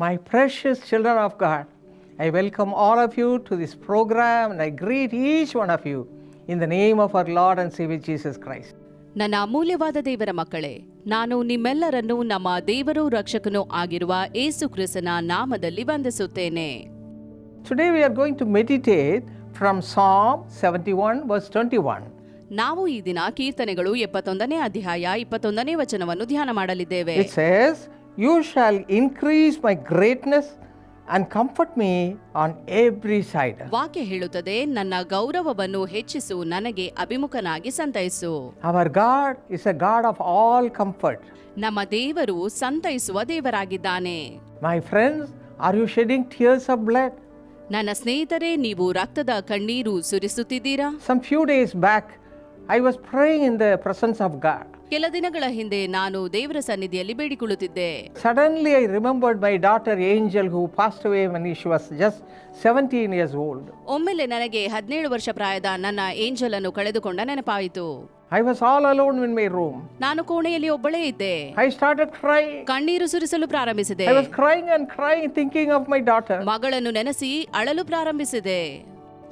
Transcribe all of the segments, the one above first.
My precious children of God, I welcome all of you to this program and I greet each one of you in the name of our Lord and Savior Jesus Christ. ನನ್ನ ಅಮೂಲ್ಯವಾದ ದೇವರ ಮಕ್ಕಳೇ ನಾನು ನಿಮ್ಮೆಲ್ಲರನ್ನು ನಮ್ಮ ದೇವರು ರಕ್ಷಕನೂ ಆಗಿರುವ ಏಸು ಕ್ರಿಸ್ತನ ನಾಮದಲ್ಲಿ ವಂದಿಸುತ್ತೇನೆ Today we are going to meditate from Psalm 71, verse 21. ನಾವು ಈ ದಿನ ಕೀರ್ತನೆಗಳು ಎಪ್ಪತ್ತೊಂದನೇ ಅಧ್ಯಾಯ ಇಪ್ಪತ್ತೊಂದನೇ ವಚನವನ್ನು ಧ್ಯಾನ ಮಾಡಲಿದ್ದೇವೆ It says, you shall increase my greatness and comfort me on every side ವಾಕ್ಯ ಹೇಳುತ್ತದೆ ನನ್ನ ಗೌರವವನ್ನು ಹೆಚ್ಚಿಸು ನನಗೆ ಅಭಿಮುಖನಾಗಿ ಸಂತೈಸು. Our God is a God of all comfort ನಮ್ಮ ದೇವರು ಸಂತೈಸುವ ದೇವರಾಗಿದ್ದಾನೆ. My friends are you shedding tears of blood ನನ್ನ ಸ್ನೇಹಿತರೆ ನೀವು ರಕ್ತದ ಕಣ್ಣೀರು ಸುರಿಸುತ್ತಿದ್ದೀರಾ? Some few days back I was praying in the presence of God ಕೆಲ ದಿನಗಳ ಹಿಂದೆ ನಾನು ದೇವರ ಸನ್ನಿಧಿಯಲ್ಲಿ ಬೇಡಿಕೊಳ್ಳುತ್ತಿದ್ದೆ. Suddenly I remembered my daughter Angel who passed away when she was just 17 years old ಒಮ್ಮೆಲೆ ನನಗೆ 17 ವರ್ಷ ಪ್ರಾಯದ ನನ್ನ ಏಂಜಲ್ ಅನ್ನು ಕಳೆದುಕೊಂಡ ನೆನಪಾಯಿತು. I was all alone in my room ನಾನು ಕೋಣೆಯಲ್ಲಿ ಒಬ್ಬಳೇ ಇದ್ದೆ. ಐ ಸ್ಟಾರ್ಟೆಡ್ ಕ್ರೈ ಕಣ್ಣೀರು ಸುರಿಸಲು ಪ್ರಾರಂಭಿಸಿದೆ. I was crying and crying thinking of my daughter ಮಗಳನ್ನು ನೆನೆಸಿ ಅಳಲು ಪ್ರಾರಂಭಿಸಿದೆ.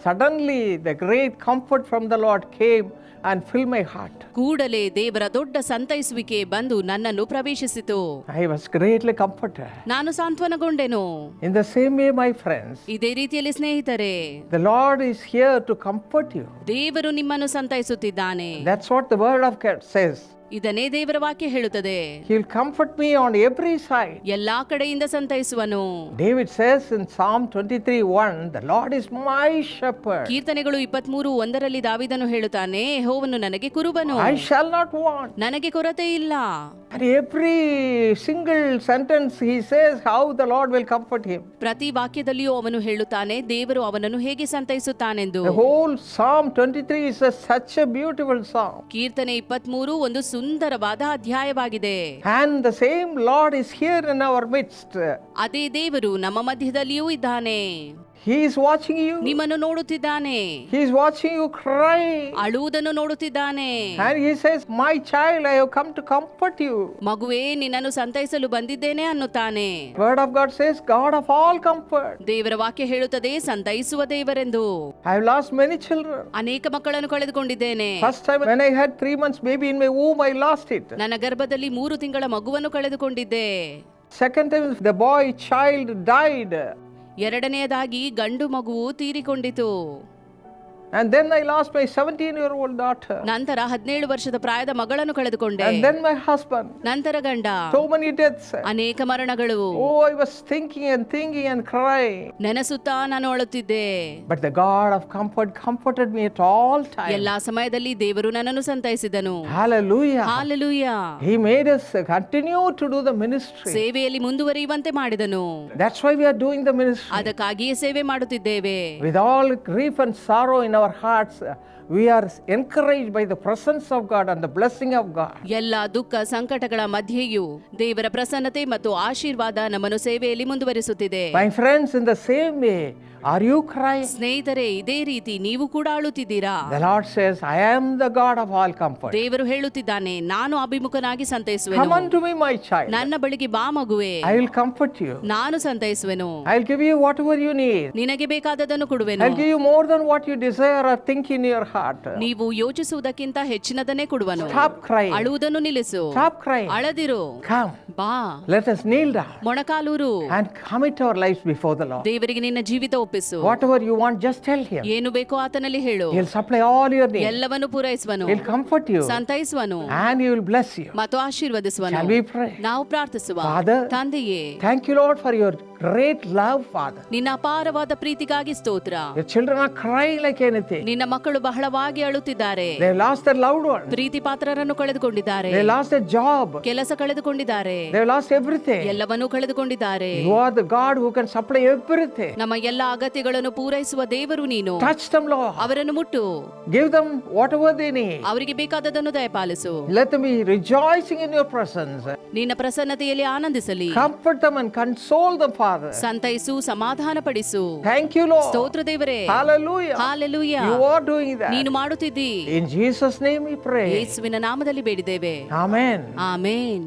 Suddenly, the great comfort from the Lord came and filled my heart. ಕೂಡಲೇ ದೇವರ ದೊಡ್ಡ ಸಂತೈಸುವಿಕೆ ಬಂದು ನನ್ನನ್ನು ಪ್ರವೇಶಿಸಿತು I was greatly comforted. ನಾನು ಸಾಂತ್ವನಗೊಂಡೆನು In the same way, my friends, ಇದೇ ರೀತಿಯಲ್ಲಿ ಸ್ನೇಹಿತರೆ the Lord is here to comfort you. ದೇವರು ನಿಮ್ಮನ್ನು ಸಂತೈಸುತ್ತಿದ್ದಾನೆ That's what the Word of God says. ಇದನ್ನೇ ದೇವರ ವಾಕ್ಯ ಹೇಳುತ್ತದೆ He'll comfort me on every side. ಎಲ್ಲಾ ಕಡೆಯಿಂದ ಸಂತೈಸುವನು David says in Psalm 23 1, The Lord is my shepherd. ಕೀರ್ತನೆಗಳು ಇಪ್ಪತ್ಮೂರು ಒಂದರಲ್ಲಿ ದಾವಿದನು ಹೇಳುತ್ತಾನೆ ಯೆಹೋವನು ನನಗೆ ಕುರುಬನು I shall not want. ನನಗೆ ಕೊರತೆ ಇಲ್ಲ And every single sentence he says how the Lord will comfort him. ಪ್ರತಿ ವಾಕ್ಯದಲ್ಲಿಯೂ ಅವನು ಹೇಳುತ್ತಾನೆ ದೇವರು ಅವನನ್ನು ಹೇಗೆ ಸಂತೈಸುತ್ತಾನೆಂದು The whole Psalm 23 is a, such a beautiful psalm. ಕೀರ್ತನೆ ಇಪ್ಪತ್ಮೂರು ಒಂದು ಸುಂದರವಾದ ಅಧ್ಯಾಯವಾಗಿದೆ And the same Lord is here in our midst. ಅದೇ ದೇವರು ನಮ್ಮ ಮಧ್ಯದಲ್ಲಿಯೂ ಇದ್ದಾನೆ He is watching you. ನಿಮ್ಮನ್ನು ನೋಡುತ್ತಿದ್ದಾನೆ He is watching you cry. ಅಳುವುದನ್ನು ನೋಡುತ್ತಿದ್ದಾನೆ And he says, My child, I have come to comfort you. ಮಗುವೇ ನಿನ್ನನ್ನು ಸಂತೈಸಲು ಬಂದಿದ್ದೇನೆ ಅನ್ನುತ್ತಾನೆ Word of God says, God of all comfort. ದೇವರ ವಾಕ್ಯ ಹೇಳುತ್ತದೆ ಸಂತೈಸುವ ದೇವರೆಂದು I have lost many children. ಅನೇಕ ಮಕ್ಕಳನ್ನು ಕಳೆದುಕೊಂಡಿದ್ದೇನೆ First time when I had three months baby in my womb, I lost it. ನನ್ನ ಗರ್ಭದಲ್ಲಿ ಮೂರು ತಿಂಗಳ ಮಗುವನ್ನು ಕಳೆದುಕೊಂಡಿದ್ದೆ Second time, the boy child died. ಎರಡನೆಯದಾಗಿ ಗಂಡು ಮಗುವು ತೀರಿಕೊಂಡಿತು. And then I lost my 17 year old daughter. ನಂತರ ಹದಿನೇಳು ವರ್ಷದ ಪ್ರಾಯದ ಮಗಳನ್ನು ಕಳೆದುಕೊಂಡೆ And then my husband. ನಂತರ ಗಂಡ So many deaths. ಅನೇಕ ಮರಣಗಳು Oh, I was thinking and thinking and crying. ನೆನೆಸುತ್ತಾ ನಾನು ಅಳುತ್ತಿದ್ದೆ But the God of comfort comforted me at all times. ಎಲ್ಲಾ ಸಮಯದಲ್ಲಿ ದೇವರು ನನ್ನನ್ನು ಸಂತೈಸಿದನು Hallelujah. Hallelujah. He made us continue to do the ministry. ಸೇವೆಯಲ್ಲಿ ಮುಂದುವರಿಯುವಂತೆ ಮಾಡಿದನು That's why we are doing the ministry. ಅದಕ್ಕಾಗಿಯೇ ಸೇವೆ ಮಾಡುತ್ತಿದ್ದೇವೆ with all grief and sorrow in our our hearts, uh, uh, we are encouraged by the presence of God and the blessing of God. ಎಲ್ಲ ದುಃಖ ಸಂಕಟಗಳ ಮಧ್ಯೆಯೂ ದೇವರ ಪ್ರಸನ್ನತೆ ಮತ್ತು ಆಶೀರ್ವಾದ ನಮ್ಮನ್ನು ಸೇವೆಯಲ್ಲಿ ಮುಂದುವರಿಸುತ್ತಿದೆ My friends, in the same way, are you crying? ಸ್ನೇಹಿತರೆ ಇದೇ ರೀತಿ ನೀವು ಕೂಡ ಅಳುತ್ತಿದ್ದೀರಾ The Lord says, I am the God of all comfort. ದೇವರು ಹೇಳುತ್ತಿದ್ದಾನೆ ನಾನು ಅಭಿಮುಖನಾಗಿ Come ಸಂತೈಸುವೆನು unto me, my child. ನನ್ನ ಬಳಿಗೆ ಬಾ ಮಗುವೆ I will comfort you. ನಾನು ಸಂತೈಸುವೆನು I'll give you whatever you need. ನಿನಗೆ ಬೇಕಾದದನ್ನು ಕೊಡುವೆನು I'll give you more than what you desire or think in your heart. ನೀವು ಯೋಚಿಸುವುದಕ್ಕಿಂತ ಹೆಚ್ಚಿನದನ್ನೇ ಕೊಡುವನು Stop crying. ಅಳುವುದನ್ನು ನಿಲ್ಲಿಸು Stop crying. ಅಳದಿರು Come. ಬಾ. Let us kneel down ಮೊಣಕಾಲೂರು. And commit our life before the Lord ದೇವರಿಗೆ ನಿನ್ನ ಜೀವಿತ ಒಪ್ಪಿಸು. Whatever you want just tell him ಏನು ಬೇಕೋ ಆತನಲ್ಲಿ ಹೇಳು. He will supply all your needs ಎಲ್ಲವನ್ನು ಪೂರೈಸುವನು. He will comfort you ಸಂತೈಸುವನು. And he will bless you ಮತ್ತು ಆಶೀರ್ವದಿಸುವನು. ಕ್ಯಾನ್ ವಿ ಪ್ರೇ ನಾವು ಪ್ರಾರ್ಥಿಸುವ. ಫಾದರ್ ತಂದೆಯೇ. Thank you Lord for your great love father ನಿನ್ನ ಅಪಾರವಾದ ಪ್ರೀತಿಗಾಗಿ ಸ್ತೋತ್ರ. Your children are crying like anything ನಿನ್ನ ಮಕ್ಕಳು ಬಹಳವಾಗಿ ಅಳುತ್ತಿದ್ದಾರೆ. They lost the loved one ಪ್ರೀತಿ ಪಾತ್ರರನ್ನು ಕಳೆದುಕೊಂಡಿದ್ದಾರೆ. ದೇ ಲಾಸ್ಟ್ ಅ ಜಾಬ್ ಕೆಲಸ ಕಳೆದುಕೊಂಡಿದ್ದಾರೆ. They lost everything. ಎಲ್ಲವನ್ನೂ ಕಳೆದುಕೊಂಡಿದ್ದಾರೆ You are the God who can supply everything. ನಮ್ಮ ಎಲ್ಲ ಅಗತ್ಯಗಳನ್ನು ಪೂರೈಸುವ ದೇವರು ನೀನು Touch them, Lord. ಅವರನ್ನು ಮುಟ್ಟು Give them whatever they need. ಅವರಿಗೆ ಬೇಕಾದದನ್ನು ದಯಪಾಲಿಸು Let them be rejoicing in your presence. ನಿನ್ನ ಪ್ರಸನ್ನತೆಯಲ್ಲಿ ಆನಂದಿಸಲಿ Comfort them and console them, Father. ಸಂತೈಸು ಸಮಾಧಾನ ಪಡಿಸು Thank you, Lord. ಸ್ತೋತ್ರ ದೇವರೇ Hallelujah. Hallelujah You are doing that. ನೀನು ಮಾಡುತ್ತಿದ್ದಿ In Jesus' name we pray. ಯೇಸುವಿನ ನಾಮದಲ್ಲಿ ಬೇಡಿದ್ದೇವೆ Amen. ಆಮೇನ್